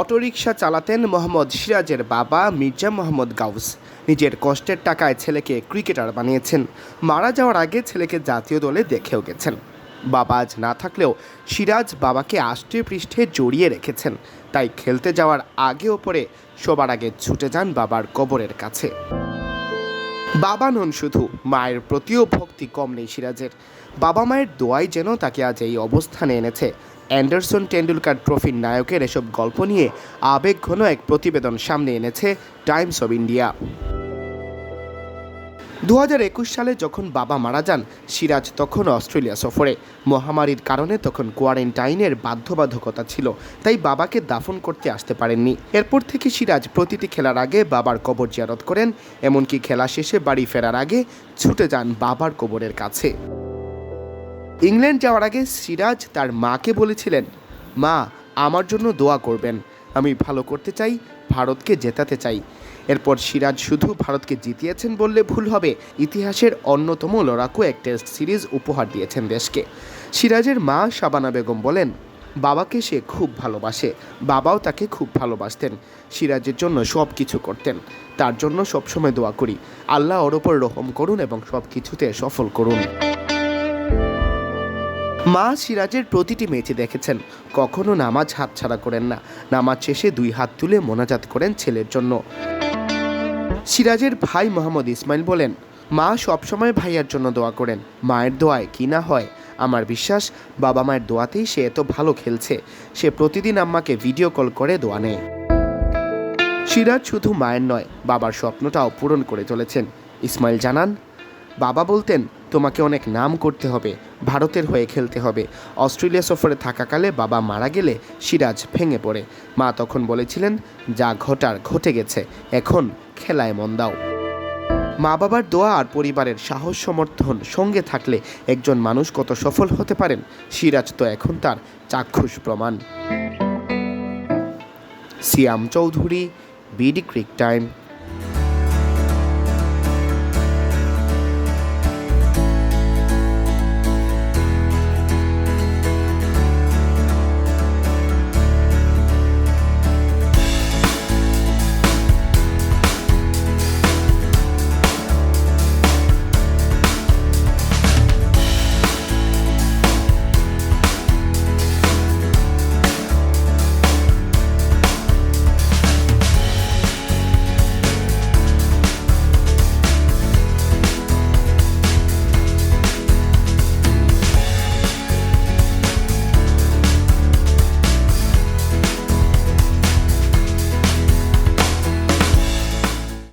Autorickshaw চালাতেন মোহাম্মদ সিরাজের বাবা মির্জা মোহাম্মদ গাউস। নিজের কষ্টের টাকায় ছেলেকে ক্রিকেটার বানিয়েছেন। মারা যাওয়ার আগে ছেলেকে জাতীয় দলে দেখেও গেছেন। বাবা আজ না থাকলেও সিরাজ বাবাকে আষ্টে পৃষ্ঠে জড়িয়ে রেখেছেন। তাই খেলতে যাওয়ার আগে ওপরে সবার আগে ছুটে যান বাবার কবরের কাছে। বাবা নন শুধু, মায়ের প্রতিও ভক্তি কম নেই সিরাজের। বাবা মায়ের দোয়াই যেন তাকে আজ এই অবস্থানে এনেছে। অ্যান্ডারসন টেন্ডুলকার ট্রফির নায়কের এসব গল্প নিয়ে আবেগঘন এক প্রতিবেদন সামনে এনেছে টাইমস অব ইন্ডিয়া। দু একুশ সালে যখন বাবা মারা যান, সিরাজ তখন অস্ট্রেলিয়া সফরে। মহামারীর কারণে তখন কোয়ারেন্টাইনের বাধ্যবাধকতা ছিল, তাই বাবাকে দাফন করতে আসতে পারেননি। এরপর থেকে সিরাজ প্রতিটি খেলার আগে বাবার কবর জিয়ারত করেন, এমনকি খেলা শেষে বাড়ি ফেরার আগে ছুটে যান বাবার কবরের কাছে। ইংল্যান্ড যাওয়ার আগে সিরাজ তার মাকে বলেছিলেন, মা, আমার জন্য দোয়া করবেন। আমি ভালো করতে চাই, ভারতকে জেতাতে চাই। এরপর সিরাজ শুধু ভারতকে জিতিয়েছেন বললে ভুল হবে। ইতিহাসের অন্যতম লড়াকু এক টেস্ট সিরিজ উপহার দিয়েছেন দেশকে। সিরাজের মা শাবানা বেগম বলেন, বাবাকে সে খুব ভালোবাসে। বাবাও তাকে খুব ভালোবাসতেন। সিরাজের জন্য সব কিছু করতেন। তার জন্য সবসময় দোয়া করি। আল্লাহ ওর ওপর রহম করুন এবং সব কিছুতে সফল করুন। মা সিরাজের প্রতিটি ম্যাচে দেখেছেন। কখনো নামাজ হাতছাড়া করেন না। নামাজ শেষে দুই হাত তুলে মোনাজাত করেন ছেলের জন্য। সিরাজের ভাই মোহাম্মদ ইসমাইল বলেন, মা সবসময় ভাইয়ার জন্য দোয়া করেন। মায়ের দোয়ায় কি না হয়? আমার বিশ্বাস, বাবা মায়ের দোয়াতেই সে এত ভালো খেলছে। সে প্রতিদিন আম্মাকে ভিডিও কল করে দোয়া নেয়। সিরাজ শুধু মায়ের নয়, বাবার স্বপ্নটাও পূরণ করে চলেছেন। ইসমাইল জানান বাবা বলতেন, তোমাকে অনেক নাম করতে হবে, ভারতের হয়ে খেলতে হবে। অস্ট্রেলিয়া সফরে থাকাকালে বাবা মারা গেলে সিরাজ ভেঙে পড়ে। মা তখন বলেছিলেন, যা ঘটার ঘটে গেছে, এখন খেলায় মন দাও। মা বাবার দোয়া আর পরিবারের সাহস সমর্থন সঙ্গে থাকলে একজন মানুষ কত সফল হতে পারেন, সিরাজ তো এখন তার চাক্ষুষ প্রমাণ। Siam Chowdhury, BD crictime.